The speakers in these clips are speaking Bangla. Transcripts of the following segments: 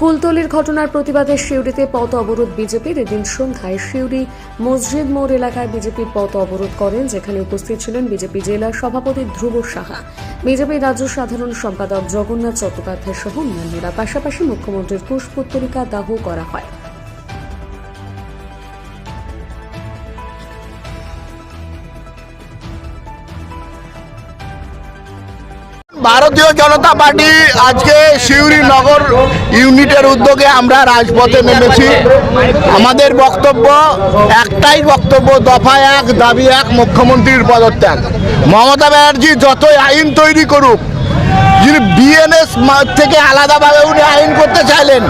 কুলতলির ঘটনার প্রতিবাদে সিউড়িতে পথ অবরোধ বিজেপির। এদিন সন্ধ্যায় সিউড়ি মসজিদ মোড় এলাকায় বিজেপির পথ অবরোধ করেন, যেখানে উপস্থিত ছিলেন বিজেপি জেলা সভাপতি ধ্রুব সাহা। বিজেপি রাজ্য সাধারণ সম্পাদক জগন্নাথ চট্টোপাধ্যায় সহ অন্যান্যরা। পাশাপাশি মুখ্যমন্ত্রীর পুষ্পত্তরিকা দাহ করা হয়। ভারতীয় জনতা পার্টি আজকে সিউড়ি নগর ইউনিটের উদ্যোগে আমরা রাজপথে নেমেছি। আমাদের বক্তব্য একটাই বক্তব্য, দফা এক, দাবি এক, মুখ্যমন্ত্রীর পদত্যাগ। মমতা ব্যানার্জি যতই আইন তৈরি করুক যিনি বিএনএস থেকে আলাদাভাবে উনি আইন করতে চাইলেন।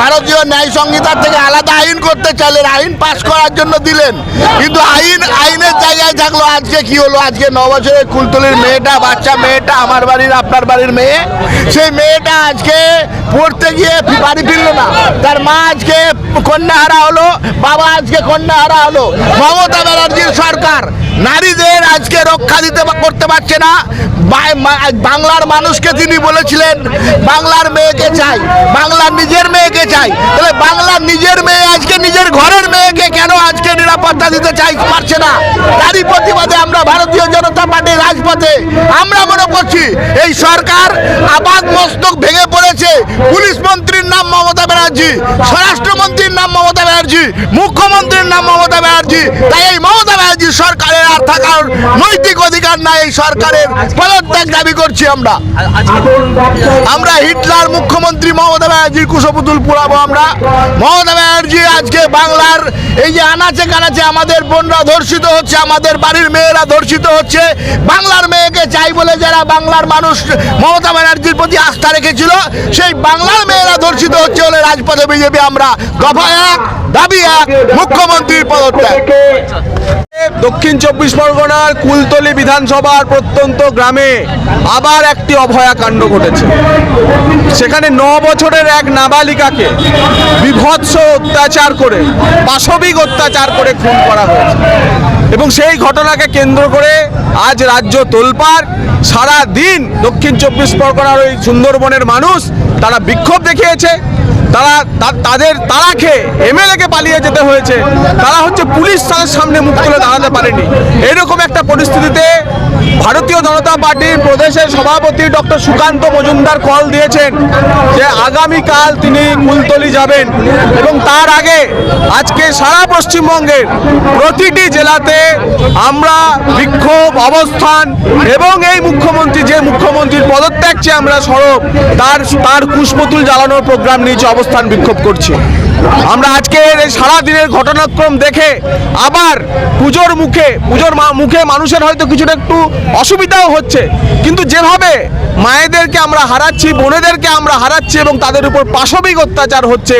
ভারতীয় ন্যায় সংহিতার থেকে আলাদা আইন করতে চাইলেন আইন পাশ করার জন্য দিলেন। কিন্তু আইন আইনের জায়গায় থাকল আজকে কি হলো? আজকে ন বছরের কুলতলির মেয়েটা বাচ্চা মেয়েটা আমার বাড়ির আপনার বাড়ির মেয়ে। সেই মেয়েটা আজকে পড়তে গিয়ে বাড়ি ফিরলো না। তার মা আজকে কন্যাহারা হলো বাবা আজকে কন্যাহারা হলো। মমতা ব্যানার্জির সরকার আজকে রক্ষা দিতে করতে পারছে না। বাংলার মানুষকে তিনি বলেছিলেন, বাংলার মেয়েকে চাই, বাংলার নিজের মেয়েকে চাই। তাহলে বাংলার নিজের মেয়ে আজকে নিজের ঘরের মেয়েকে কেন আজকে নিরাপত্তা দিতে চাই পারছে না? তারই প্রতিবাদে আমরা ভারতীয় জনতা পার্টির রাজপথে আমরা মনে করছি, এই সরকার আবাদ মস্তক ভেঙে পড়েছে। পুলিশ মন্ত্রীর নাম মমতা ব্যানার্জি, স্বরাষ্ট্রমন্ত্রীর নাম মমতা ব্যানার্জি, মুখ্যমন্ত্রীর নাম মমতা ব্যানার্জি। তাই এই মমতা ব্যানার্জি সরকারের থাকার নৈতিক অধিকার নাই এই সরকারের। পদত্যাগ দাবি করছি আমরা। আমরা হিটলার মুখ্যমন্ত্রী মমতা ব্যানার্জির কুশপুতুল পুরাবো আমরা। মমতা ব্যানার্জি আজকে বাংলার এই যে আনাচে কানাচে আমাদের বোনরা ধর্ষিত হচ্ছে, আমাদের বাড়ির মেয়েরা ধর্ষিত হচ্ছে। বাংলার মেয়েকে চাই বলে যারা বাংলার মানুষ মমতা ব্যানার্জির প্রতি আস্থা রেখেছিল, সেই বাংলার মেয়েরা ধর্ষিত হচ্ছে বলে রাজপথে বিজেপি আমরা। দফা মুখ্যমন্ত্রীর পদত্যাগ। দক্ষিণ চব্বিশ পরগনার কুলতলি বিধানসভার প্রত্যন্ত গ্রামে আবার একটি অভয়া কাণ্ড ঘটেছে। সেখানে ন বছরের এক নাবালিকাকে বিভৎস অত্যাচার করে, পাশবিক অত্যাচার করে খুন করা হয়েছে। এবং সেই ঘটনাকে কেন্দ্র করে আজ রাজ্য তোলপাড় সারা দিন দক্ষিণ চব্বিশ পরগনার ওই সুন্দরবনের মানুষ তারা বিক্ষোভ দেখিয়েছে। তারা তাদের তারা খেয়ে এমএলএকে পালিয়ে যেতে হয়েছে। তারা হচ্ছে পুলিশ তাদের সামনে মুখ তুলে দাঁড়াতে পারেনি। এরকম একটা পরিস্থিতিতে ভারতীয় জনতা পার্টির প্রদেশের সভাপতি ডক্টর সুকান্ত মজুমদার কল দিয়েছেন যে আগামীকাল তিনি কুলতলি যাবেন এবং তার আগে আজকে সারা পশ্চিমবঙ্গের প্রতিটি জেলাতে আমরা বিক্ষোভ অবস্থান এবং এই মুখ্যমন্ত্রী যে মুখ্যমন্ত্রীর পদত্যাগ চেয়ে আমরা সরব, তার তার কুশপুতুল জ্বালানোর প্রোগ্রাম নিয়েছে অবস্থান বিক্ষোভ করছি। আমরা আজকের এই সারা দিনের ঘটনাক্রম দেখে আবার পুজোর মুখে পুজোর মুখে মানুষের হয়তো কিছুটা একটু অসুবিধাও হচ্ছে। কিন্তু যেভাবে মায়েদেরকে আমরা হারাচ্ছি, বোনেদেরকে আমরা হারাচ্ছি এবং তাদের উপর পাশবিক অত্যাচার হচ্ছে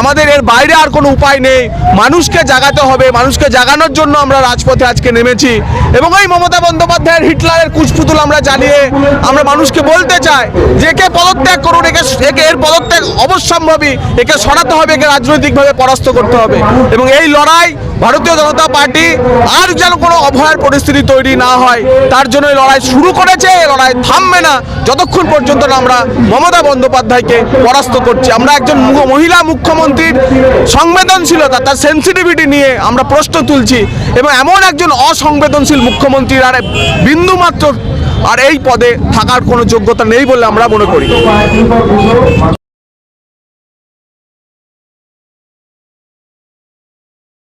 আমাদের এর বাইরে আর কোনো উপায় নেই। মানুষকে জাগাতে হবে। মানুষকে জাগানোর জন্য আমরা রাজপথে আজকে নেমেছি। এবং এই মমতা বন্দ্যোপাধ্যায়ের হিটলারের কুচপুতুল আমরা জানিয়ে আমরা মানুষকে বলতে চাই, যে একে পদত্যাগ করুন, একে একে এর পদত্যাগ অবশ্যম্ভাবী, একে সরাতে হবে, একে রাজনৈতিকভাবে পরাস্ত করতে হবে। এবং এই লড়াই ভারতীয় জনতা পার্টি, আর যেন কোনো অভয়ার পরিস্থিতি তৈরি না হয়, তার জন্য এই লড়াই শুরু করেছে লড়াই থামবে না। যতক্ষণ পর্যন্ত আমরা মমতা বন্দ্যোপাধ্যায়কে পরাস্ত করছি, আমরা একজন মহিলা মুখ্যমন্ত্রীর সংবেদনশীলতা, তার সেন্সিটিভিটি নিয়ে আমরা প্রশ্ন তুলছি, এবং এমন একজন অসংবেদনশীল মুখ্যমন্ত্রীর আর বিন্দুমাত্র আর এই পদে থাকার কোনো যোগ্যতা নেই বলে আমরা মনে করি।